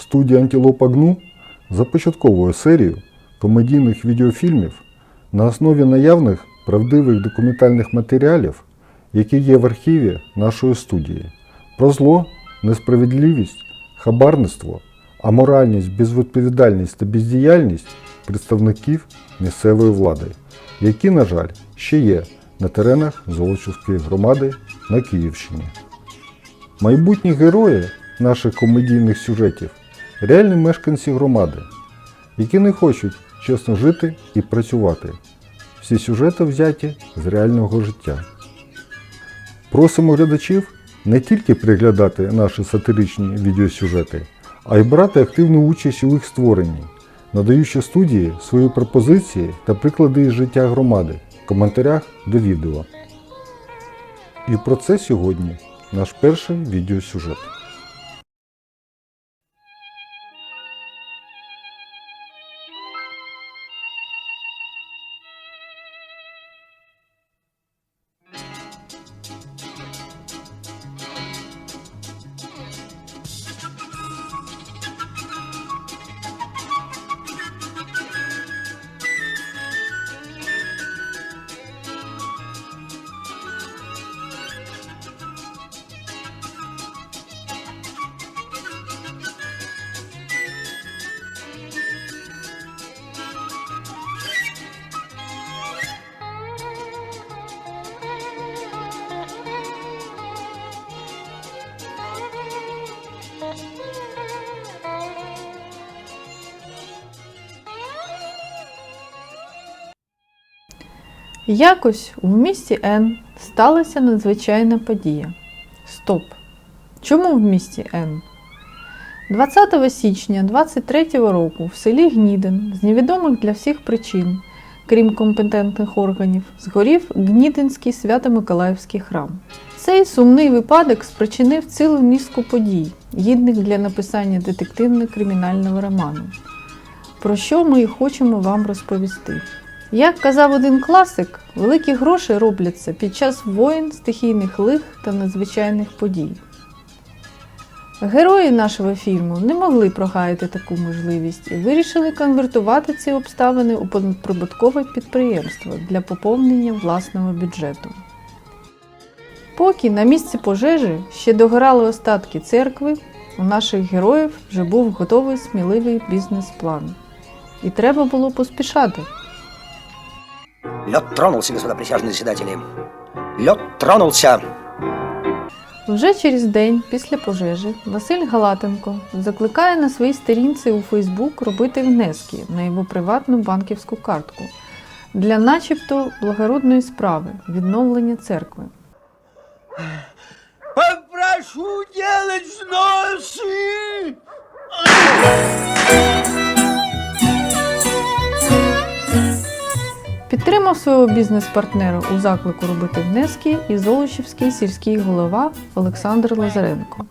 Студія Антилопа Гну започатковує серію комедійних відеофільмів на основі наявних правдивих документальних матеріалів, які є в архіві нашої студії, про зло, несправедливість, хабарництво, аморальність, безвідповідальність та бездіяльність представників місцевої влади, які, на жаль, ще є на теренах Золочівської громади на Київщині. Майбутні герої наших комедійних сюжетів реальні мешканці громади, які не хочуть чесно жити і працювати. Всі сюжети взяті з реального життя. Просимо глядачів не тільки приглядати наші сатиричні відеосюжети, а й брати активну участь у їх створенні, надаючи студії свої пропозиції та приклади із життя громади в коментарях до відео. І про це сьогодні наш перший відеосюжет. Якось в місті Н сталася надзвичайна подія. Стоп! Чому в місті Н? 20 січня 23 року в селі Гнідин з невідомих для всіх причин, крім компетентних органів, згорів Гнідинський Свято-Миколаївський храм. Цей сумний випадок спричинив цілу низку подій, гідних для написання детективно-кримінального роману, про що ми і хочемо вам розповісти. Як казав один класик, великі гроші робляться під час воїн, стихійних лих та надзвичайних подій. Герої нашого фільму не могли прогаяти таку можливість і вирішили конвертувати ці обставини у прибуткове підприємство для поповнення власного бюджету. Поки на місці пожежі ще догорали остатки церкви, у наших героїв вже був готовий сміливий бізнес-план. І треба було поспішати. Лед тронулся, господа присяжные заседатели. Лед тронулся. Вже через день після пожежі Василь Галатенко закликає на своїй сторінці у Фейсбук робити внески на його приватну банківську картку для начебто благородної справи відновлення церкви. Попрошу делать взносы. Підтримав свого бізнес-партнера у заклику робити внески і Золочівський сільський голова Олександр Лазаренко.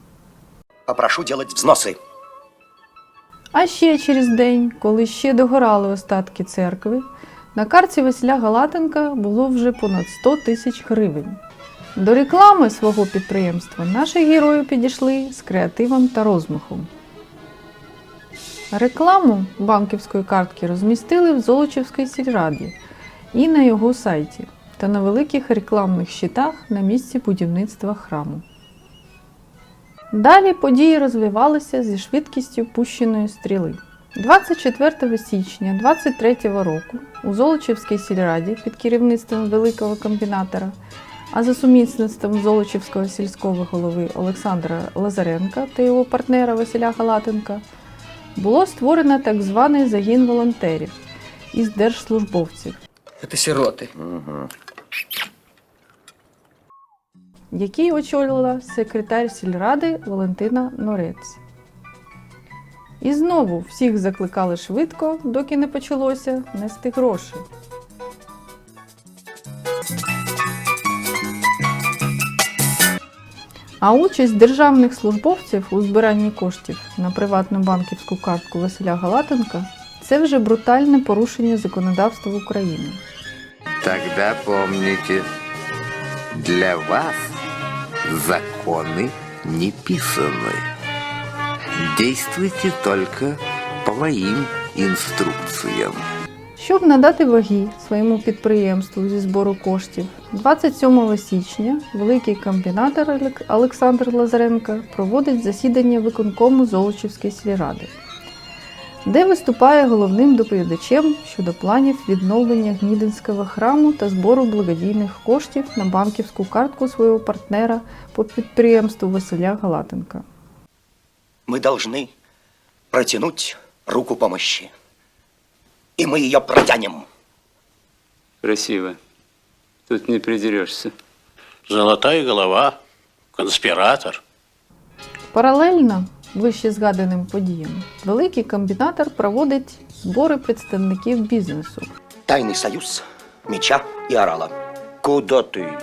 Попрошу делать взносы. А ще через день, коли ще догорали остатки церкви, на карті Василя Галатенка було вже понад 100 тисяч гривень. До реклами свого підприємства наші герої підійшли з креативом та розмахом. Рекламу банківської картки розмістили в Золочівській сільраді і на його сайті та на великих рекламних щитах на місці будівництва храму. Далі події розвивалися зі швидкістю пущеної стріли. 24 січня 23 року у Золочівській сільраді під керівництвом великого комбінатора, а за сумісництвом Золочівського сільського голови Олександра Лазаренка та його партнера Василя Галатенка було створено так званий загін волонтерів із держслужбовців, Это сироты. який очолювала секретар сільради Валентина Норець. І знову всіх закликали швидко, доки не почалося нести гроші. А участь державних службовців у збиранні коштів на приватну банківську картку Василя Галатенка це вже брутальне порушення законодавства України. Тогда помните, для вас законы не писаны. Действуйте только по моим инструкциям. Щоб надати ваги своєму підприємству зі збору коштів, 27 січня великий комбінатор Олександр Лазаренко проводить засідання виконкому Золочівської сільради, де виступає головним доповідачем щодо планів відновлення Гнідинського храму та збору благодійних коштів на банківську картку свого партнера по підприємству Василя Галатенка. Мы должны протянуть руку помощи. И мы ее протянем. Красиво. Тут не придерешься. Золотая голова, конспиратор. Паралельно вище згаданим подіям, великий комбінатор проводить збори представників бізнесу. Тайный союз меча и орала. Куда ты?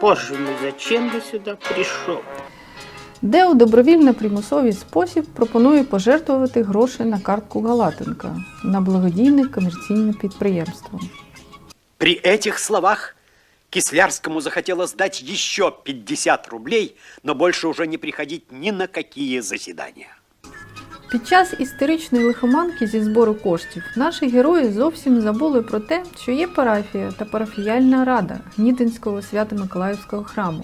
Боже мой, зачем я сюда пришел? де у добровільно-примусовий спосіб пропонує пожертвувати гроші на картку Галатенка на благодійне комерційне підприємство. При этих словах Кислярскому захотелось дать еще 50 рублей, но больше уже не приходить ни на какие заседания. Під час історичної лихоманки зі збору коштів наші герої зовсім забули про те, що є парафія та парафіяльна рада Гнідинського Свято-Миколаївського храму.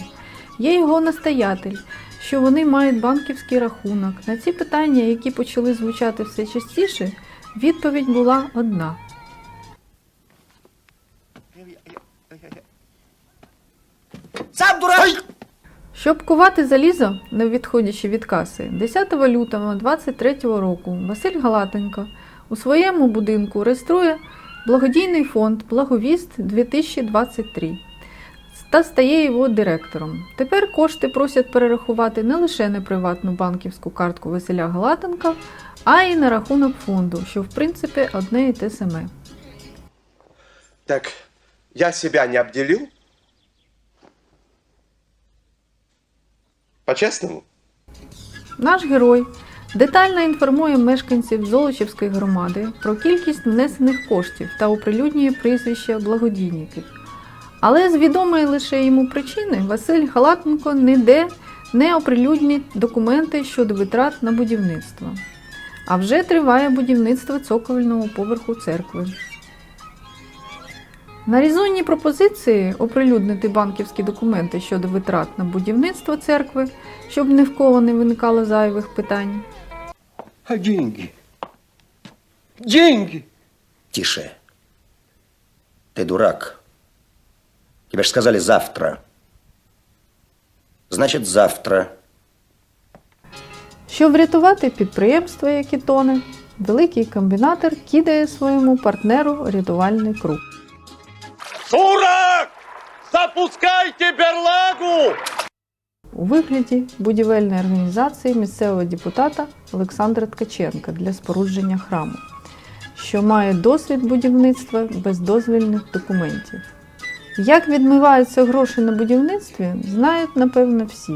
Є його настоятель, що вони мають банківський рахунок. На ці питання, які почали звучати все частіше, відповідь була одна. Сам дурак! Щоб кувати залізо, не відходячи від каси, 10 лютого 23 року Василь Галатенко у своєму будинку реєструє благодійний фонд Благовіст 2023 та стає його директором. Тепер кошти просять перерахувати не лише на приватну банківську картку Василя Галатенка, а й на рахунок фонду, що в принципі одне і те саме. Так я себя не обделил? По-честному? Наш герой детально інформує мешканців Золочівської громади про кількість внесених коштів та оприлюднює прізвища благодійників. Але з відомої лише йому причини Василь Халатенко ніде не оприлюднить документи щодо витрат на будівництво. А вже триває будівництво цокольного поверху церкви. На різонні пропозиції оприлюднити банківські документи щодо витрат на будівництво церкви, щоб ні в кого не виникало зайвих питань. А деньги? Деньги! Тише. Ты дурак. Тебе же сказали завтра. Значит, завтра. Щоб врятувати підприємство, яке тоне, великий комбінатор кидає своєму партнеру рятувальний круг. Дурак! Запускайте берлагу! у вигляді будівельної організації місцевого депутата Олександра Ткаченка для спорудження храму, що має досвід будівництва без дозвільних документів. Як відмиваються гроші на будівництві, знають напевно всі.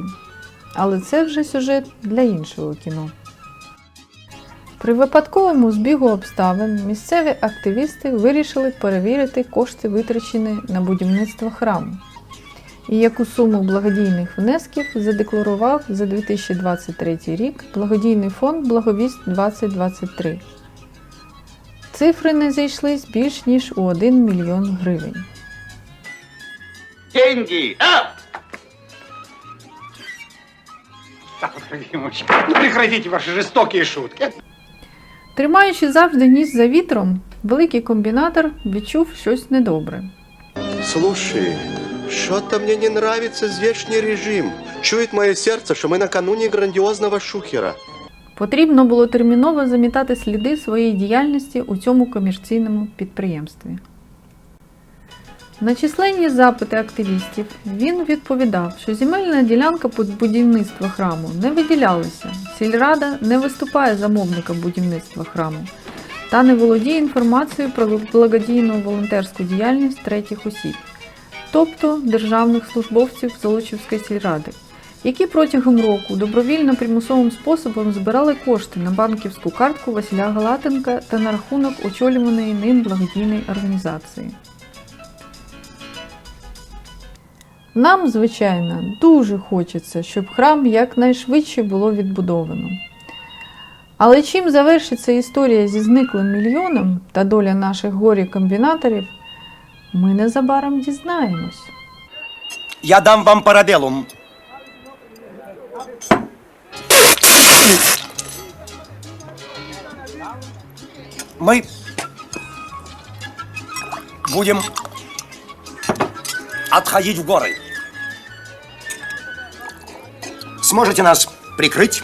Але це вже сюжет для іншого кіно. При випадковому збігу обставин місцеві активісти вирішили перевірити кошти, витрачені на будівництво храму і яку суму благодійних внесків задекларував за 2023 рік благодійний фонд Благовість 2023. Цифри не зійшлись більш ніж у 1 мільйон гривень. Деньги! А! Ну, прекратите ваши жестокие шутки. Тримаючи завжди ніс за вітром, великий комбінатор відчув щось недобре. Слушай, что-то мне не нравится здешний режим. Чует мое сердце, что мы накануне грандиозного шухера. Потрібно було терміново замітати сліди своєї діяльності у цьому комерційному підприємстві. На численні запити активістів він відповідав, що земельна ділянка під будівництво храму не виділялася, сільрада не виступає замовником будівництва храму та не володіє інформацією про благодійну волонтерську діяльність третіх осіб, тобто державних службовців Золочівської сільради, які протягом року добровільно примусовим способом збирали кошти на банківську картку Василя Галатенка та на рахунок очолюваної ним благодійної організації. Нам, звичайно, дуже хочеться, щоб храм якнайшвидше було відбудовано. Але чим завершиться історія зі зниклим мільйоном та доля наших горі комбінаторів, ми незабаром дізнаємось. Я дам вам парабеллум. Мы будем отходить в горы. Сможете нас прикрыть?